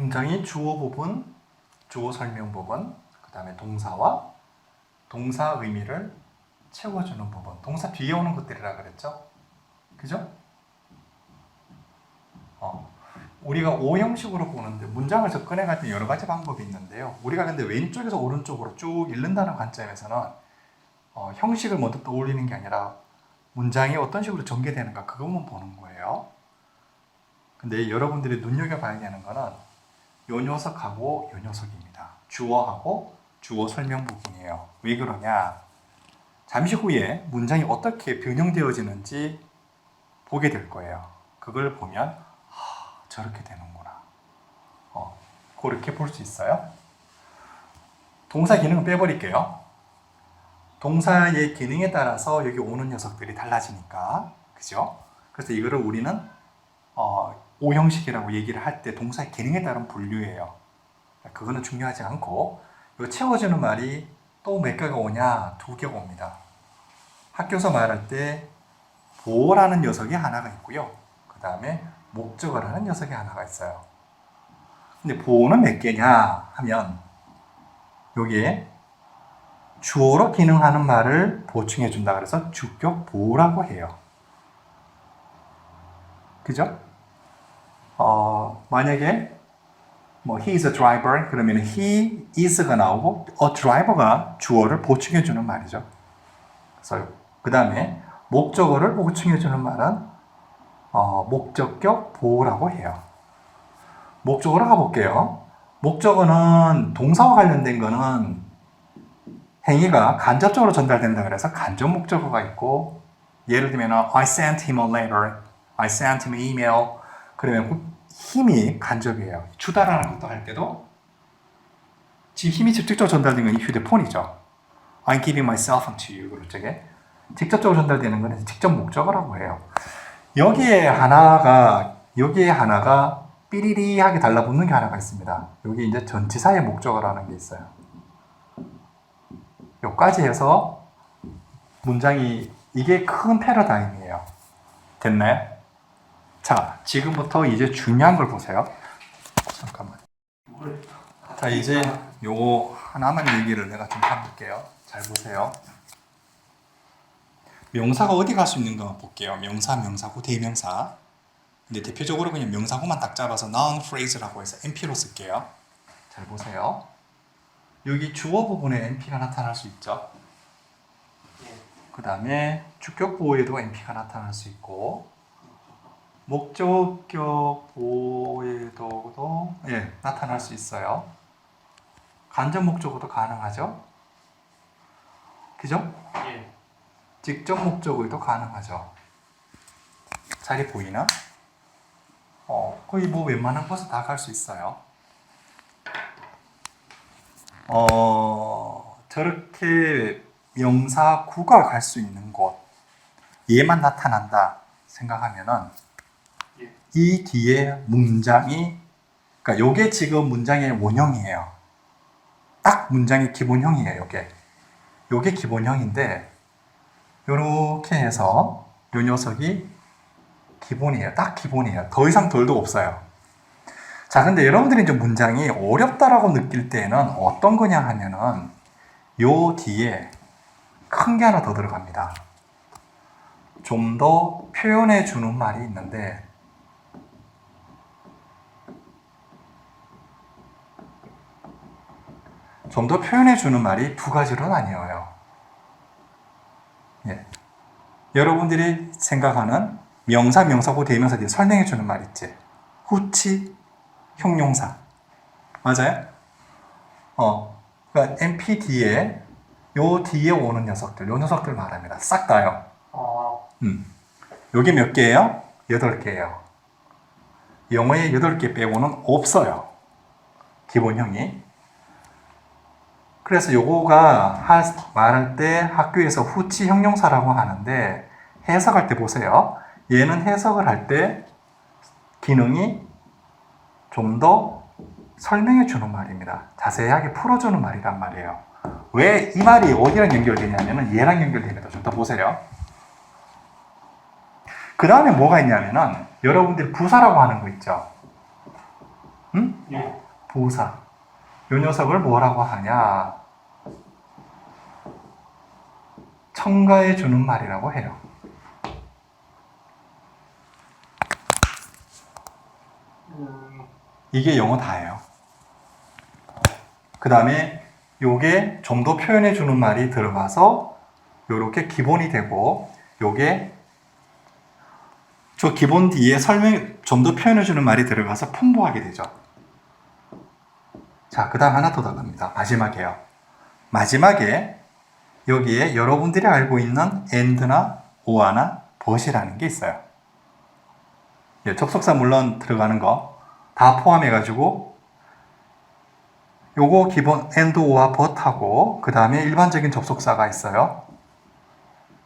문장이 주어 부분, 주어 설명 부분, 그 다음에 동사와 동사 의미를 채워주는 부분. 동사 뒤에 오는 것들이라 그랬죠? 그죠? 어. 우리가 O 형식으로 보는데 문장을 접근해 갈 때 여러 가지 방법이 있는데요. 우리가 근데 왼쪽에서 오른쪽으로 쭉 읽는다는 관점에서는 어, 형식을 먼저 떠올리는 게 아니라 문장이 어떤 식으로 전개되는가 그것만 보는 거예요. 근데 여러분들이 눈여겨봐야 되는 거는 요 녀석하고 요 녀석입니다. 주어하고 주어 설명 부분이에요. 왜 그러냐? 잠시 후에 문장이 어떻게 변형되어지는지 보게 될 거예요. 그걸 보면 아, 저렇게 되는구나. 어, 그렇게 볼 수 있어요. 동사 기능은 빼버릴게요. 동사의 기능에 따라서 여기 오는 녀석들이 달라지니까 그죠? 그래서 이거를 우리는 어, 오형식이라고 얘기를 할 때 동사의 기능에 따른 분류예요. 그거는 중요하지 않고 이 채워주는 말이 또 몇 개가 오냐 두 개가 옵니다. 학교에서 말할 때 보라는 녀석이 하나가 있고요. 그 다음에 목적어라는 녀석이 하나가 있어요. 근데 보는 몇 개냐 하면 여기에 주어로 기능하는 말을 보충해 준다 그래서 주격 보라고 해요. 그죠? 어, 만약에 뭐 he is a driver 그러면 he is가 나오고 a driver가 주어를 보충해 주는 말이죠. 그래서 그 다음에 목적어를 보충해 주는 말은 어, 목적격 보호라고 해요. 목적어로 가볼게요. 목적어는 동사와 관련된 거는 행위가 간접적으로 전달된다 그래서 간접 목적어가 있고 예를 들면 I sent him a letter, I sent him an email 그러면 힘이 간접이에요. 주다라는 것도 할 때도 지금 힘이 직접적으로 전달된 건이 휴대폰이죠. I'm giving my cell phone to you. 그쪽에 직접적으로 전달되는 것은 직접 목적어라고 해요. 여기에 하나가 여기에 하나가 삐리리하게 달라붙는 게 하나가 있습니다. 여기 이제 전치사의 목적어라는 게 있어요. 여기까지 해서 문장이 이게 큰 패러다임이에요. 됐나요? 자, 지금부터 이제 중요한 걸 보세요. 잠깐만. 자, 이제 요거 하나만 얘기를 내가 좀 해볼게요. 잘 보세요. 명사가 어디 갈 수 있는가 볼게요. 명사, 명사구, 대명사. 근데 대표적으로 그냥 명사구만 딱 잡아서 noun phrase라고 해서 NP로 쓸게요. 잘 보세요. 여기 주어 부분에 NP가 나타날 수 있죠. 그 다음에 주격 보호에도 NP가 나타날 수 있고 목적격 보호에도 예, 나타날 수 있어요. 간접 목적어도 가능하죠. 그죠? 예. 직접 목적어도 가능하죠. 자리 보이나? 어, 거의 뭐 웬만한 곳은 다갈 수 있어요. 어, 저렇게 명사 구가 갈 수 있는 곳, 얘만 나타난다 생각하면은 예. 이 뒤에 문장이, 그러니까 요게 지금 문장의 원형이에요. 딱 문장의 기본형이에요, 요게. 요게 기본형인데, 요렇게 해서 요 녀석이 기본이에요. 딱 기본이에요. 더 이상 덜도 없어요. 자, 근데 여러분들이 이제 문장이 어렵다라고 느낄 때는 어떤 거냐 하면은 요 뒤에 큰 게 하나 더 들어갑니다. 좀 더 표현해 주는 말이 있는데 좀 더 표현해 주는 말이 두 가지로 나뉘어요. 예. 여러분들이 생각하는 명사, 명사고 대명사 뒤에 설명해 주는 말 있지. 후치, 형용사. 맞아요? 어. 그러니까 MP 뒤에 요 뒤에 오는 녀석들, 요 녀석들 말합니다. 싹 다요. 아, 음. 요게 몇 개예요? 여덟 개예요. 영어에 여덟 개 빼고는 없어요. 기본형이. 그래서 요거가 할, 말할 때 학교에서 후치 형용사라고 하는데 해석할 때 보세요. 얘는 해석을 할 때 기능이 좀 더 설명해 주는 말입니다. 자세하게 풀어주는 말이란 말이에요. 왜 이 말이 어디랑 연결되냐면은 얘랑 연결됩니다. 좀 더 보세요. 그 다음에 뭐가 있냐면은 여러분들이 부사라고 하는 거 있죠. 응? 예. 부사. 요 녀석을 뭐라고 하냐? 첨가해 주는 말이라고 해요. 음, 이게 영어 다예요. 그 다음에 요게 좀 더 표현해 주는 말이 들어가서 요렇게 기본이 되고 요게 저 기본 뒤에 설명 좀 더 표현해 주는 말이 들어가서 풍부하게 되죠. 자, 그 다음 하나 더 들어갑니다. 마지막에요. 마지막에 여기에 여러분들이 알고 있는 and나 or나 but이라는 게 있어요. 예, 접속사 물론 들어가는 거 다 포함해가지고 요거 기본 and, or와 but하고 그 다음에 일반적인 접속사가 있어요.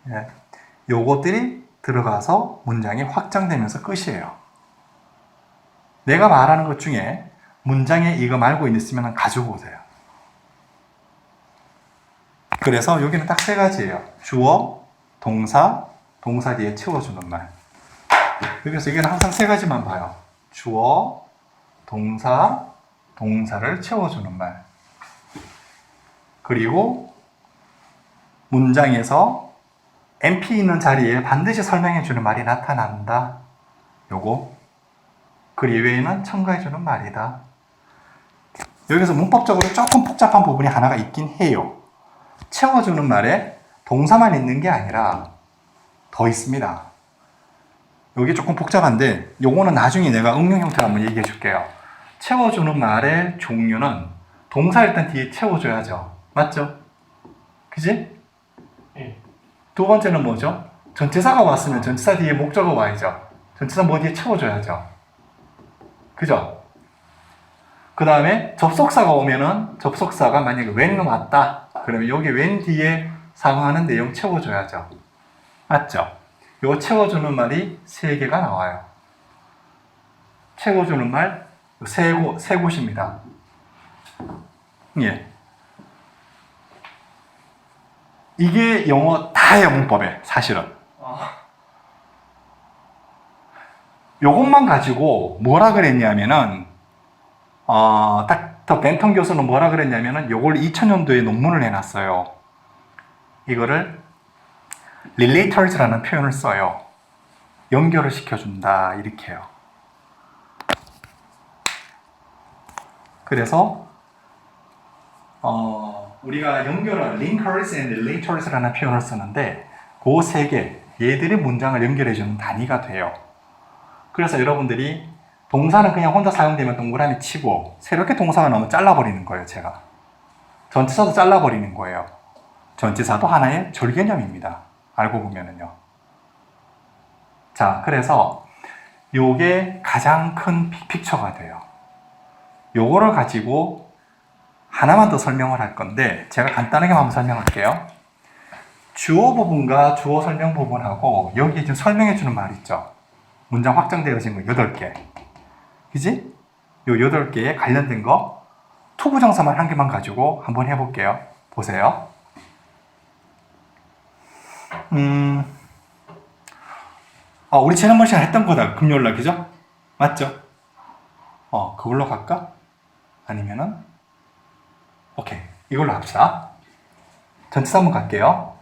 예, 요것들이 들어가서 문장이 확장되면서 끝이에요. 내가 말하는 것 중에 문장에 이거 말고 있으면 가지고 오세요. 그래서 여기는 딱 세 가지예요. 주어, 동사, 동사 뒤에 채워주는 말. 여기서 이게는 항상 세 가지만 봐요. 주어, 동사, 동사를 채워주는 말. 그리고 문장에서 MP 있는 자리에 반드시 설명해주는 말이 나타난다. 요거. 그 이외에는 첨가해주는 말이다. 여기서 문법적으로 조금 복잡한 부분이 하나가 있긴 해요. 채워주는 말에 동사만 있는 게 아니라 더 있습니다. 여기 조금 복잡한데 요거는 나중에 내가 응용 형태로 한번 얘기해 줄게요. 채워주는 말의 종류는 동사 일단 뒤에 채워줘야죠. 맞죠? 그지? 예. 두 번째는 뭐죠? 전체사가 왔으면 전체사 뒤에 목적어 와야죠. 전체사 뭐 뒤에 채워줘야죠. 그죠? 그 다음에 접속사가 오면은 접속사가 만약에 when 왔다. 그러면 여기 when 뒤에 상황하는 내용 채워줘야죠. 맞죠? 요 채워주는 말이 세 개가 나와요. 채워주는 말 세 곳, 세 곳입니다. 예. 이게 영어 다예요, 문법에, 사실은. 아, 요것만 가지고 뭐라 그랬냐면은, 어, 딱, 더 벤턴 교수는 뭐라 그랬냐면은, 요걸 2000년도에 논문을 해놨어요. 이거를, relators라는 표현을 써요. 연결을 시켜준다, 이렇게요. 그래서, 어, 우리가 연결을, linkers and relators라는 표현을 쓰는데, 그 세 개, 얘들이 문장을 연결해주는 단위가 돼요. 그래서 여러분들이 동사는 그냥 혼자 사용되면 동그라미 치고 새롭게 동사가 나오면 잘라버리는 거예요, 제가. 전치사도 잘라버리는 거예요. 전치사도 하나의 절개념입니다. 알고 보면은요. 자, 그래서 요게 가장 큰 픽처가 돼요. 요거를 가지고 하나만 더 설명을 할 건데 제가 간단하게 한번 설명할게요. 주어 부분과 주어 설명 부분하고 여기 지금 설명해 주는 말 있죠. 문장 확장되어진 거 8개. 그지? 요 8개에 관련된 거 투부정사만 한 개만 가지고 한번 해볼게요. 보세요. 음, 아, 우리 지난번 시간 했던 거다. 금요일 날, 그죠? 맞죠? 어, 그걸로 갈까? 아니면은, 오케이. 이걸로 합시다. 전치사 한번 갈게요.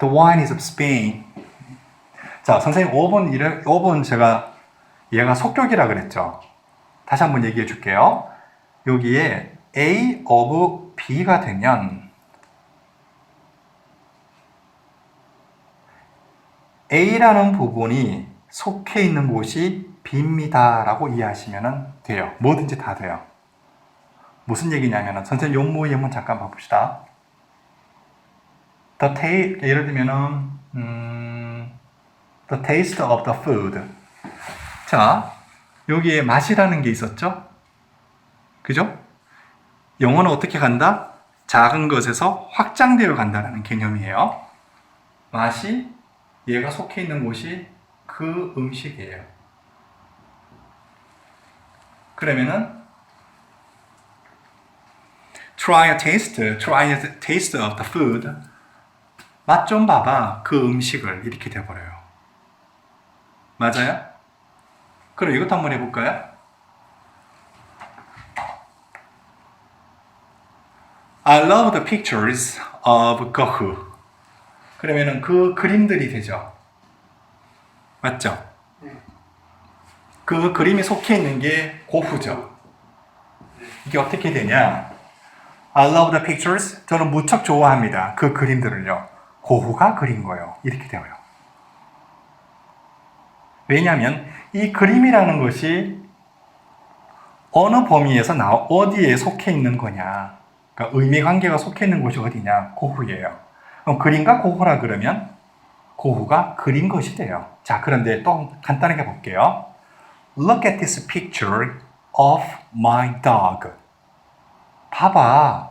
The wine is of Spain. 자, 선생님 5번, 이래, 5번 제가 얘가 속격이라 그랬죠. 다시 한번 얘기해 줄게요. 여기에 A of B가 되면 A라는 부분이 속해 있는 곳이 B입니다 라고 이해하시면 돼요. 뭐든지 다 돼요. 무슨 얘기냐면은 선생님 용모 예문 잠깐 봐봅시다. The taste 예를 들면은 음, the taste of the food. 자 여기에 맛이라는 게 있었죠. 그죠? 영어는 어떻게 간다? 작은 것에서 확장되어 간다는 개념이에요. 맛이 얘가 속해 있는 곳이 그 음식이에요. 그러면은 try a taste, try a taste of the food. 맛 좀 봐봐. 그 음식을 이렇게 돼버려요. 맞아요? 그럼 이것도 한번 해볼까요? I love the pictures of Gohu. 그러면은 그 그림들이 되죠. 맞죠? 네. 그 그림이 속해 있는 게 고후죠. 이게 어떻게 되냐? I love the pictures. 저는 무척 좋아합니다. 그 그림들을요. 고후가 그린 거예요. 이렇게 되어요. 왜냐하면 이 그림이라는 것이 어느 범위에서 나 어디에 속해 있는 거냐. 그러니까 의미 관계가 속해 있는 곳이 어디냐? 고후예요. 그럼 그림과 고후라 그러면 고후가 그린 것이 돼요. 자, 그런데 또 간단하게 볼게요. Look at this picture of my dog. 봐봐.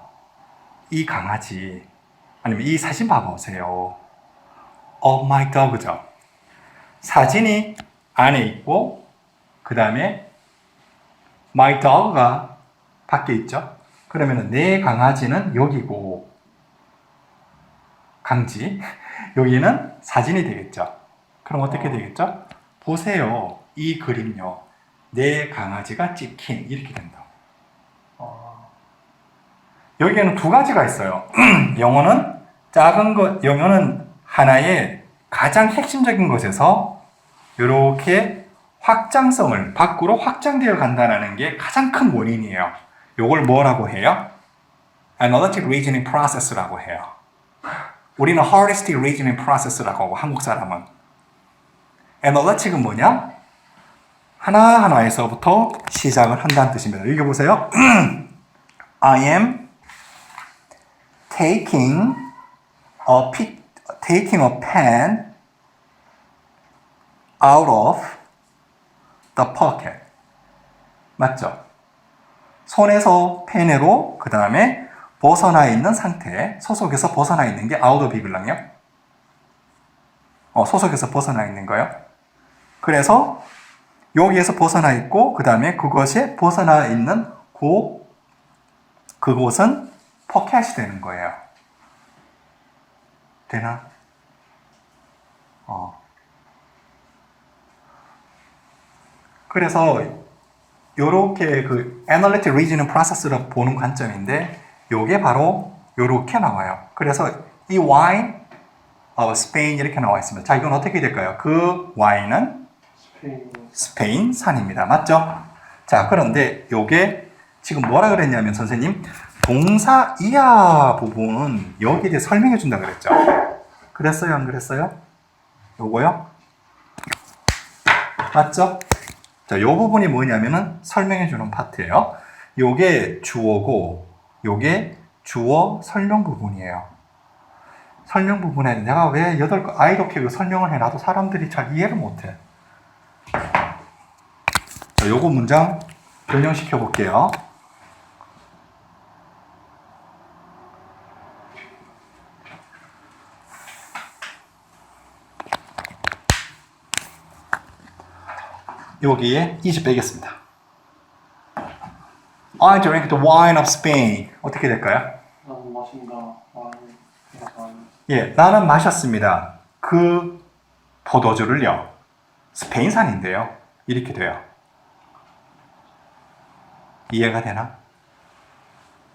이 강아지. 아니면 이 사진 봐보세요. of my dog죠. 사진이 안에 있고, 그 다음에 my dog가 밖에 있죠. 그러면 내 강아지는 여기고, 강지. 여기는 사진이 되겠죠. 그럼 어떻게 되겠죠? 보세요. 이 그림요. 내 강아지가 찍힌 이렇게 된다. 아, 여기에는 두 가지가 있어요. 영어는 작은 것, 영어는 하나의 가장 핵심적인 것에서 이렇게 확장성을 밖으로 확장되어 간다는 게 가장 큰 원인이에요. 이걸 뭐라고 해요? Analytic Reasoning Process라고 해요. 우리는 Heuristic Reasoning Process라고 하고 한국 사람은 Analytic은 뭐냐? 하나하나에서부터 시작을 한다는 뜻입니다. 읽어보세요. I am taking a pic, taking a pen out of the pocket. 맞죠? 손에서 펜으로 그 다음에 벗어나 있는 상태, 소속에서 벗어나 있는 게 out of 이글랑요. 어, 소속에서 벗어나 있는 거요. 그래서 여기에서 벗어나 있고 그 다음에 그것이 벗어나 있는 그 그곳은 포켓이 되는 거예요. 되나? 어. 그래서 요렇게 그 Analytic Reasoning Process를 보는 관점인데 요게 바로 요렇게 나와요. 그래서 이 wine of Spain 이렇게 나와 있습니다. 자, 이건 어떻게 될까요? 그 와인은. 스페인 산입니다. 맞죠? 자, 그런데 요게 지금 뭐라 그랬냐면 선생님 동사 이하 부분은 여기에 대해 설명해 준다 그랬죠. 그랬어요, 안 그랬어요? 요거요? 맞죠? 자, 요 부분이 뭐냐면은 설명해 주는 파트예요. 요게 주어고 요게 주어 설명 부분이에요. 설명 부분에 내가 왜 여덟 거 아이렇게 그 설명을 해놔도 사람들이 잘 이해를 못해. 자, 요거 문장 변형시켜 볼게요. 여기에 20 빼겠습니다. I drank the wine of Spain. 어떻게 될까요? 나는 마신다. 와인. 예, 나는 마셨습니다. 그 포도주를요. 스페인산인데요. 이렇게 돼요. 이해가 되나?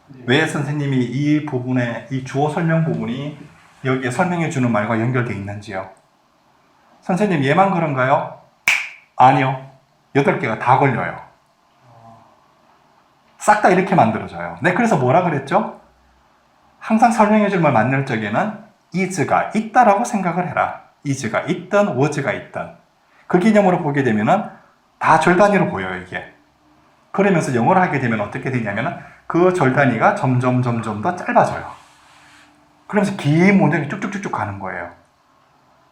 네. 왜 선생님이 이 부분에 이 주어 설명 부분이 여기에 설명해 주는 말과 연결되어 있는지요? 선생님 얘만 그런가요? 아니요. 여덟 개가 다 걸려요. 싹 다 이렇게 만들어져요. 네, 그래서 뭐라 그랬죠? 항상 설명해 줄 말 만날 적에는 is가 있다라고 생각을 해라. is가 있든 was가 있든. 그 개념으로 보게 되면은 다 절 단위로 보여요, 이게. 그러면서 영어를 하게 되면 어떻게 되냐면은 그 절 단위가 점점 점점 더 짧아져요. 그러면서 긴 문장이 쭉쭉쭉쭉 가는 거예요.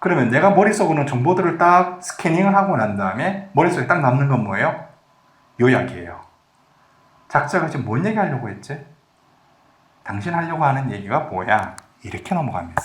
그러면 내가 머릿속으로는 정보들을 딱 스캐닝을 하고 난 다음에 머릿속에 딱 남는 건 뭐예요? 요약이에요. 작자가 지금 뭔 얘기 하려고 했지? 당신 하려고 하는 얘기가 뭐야? 이렇게 넘어갑니다.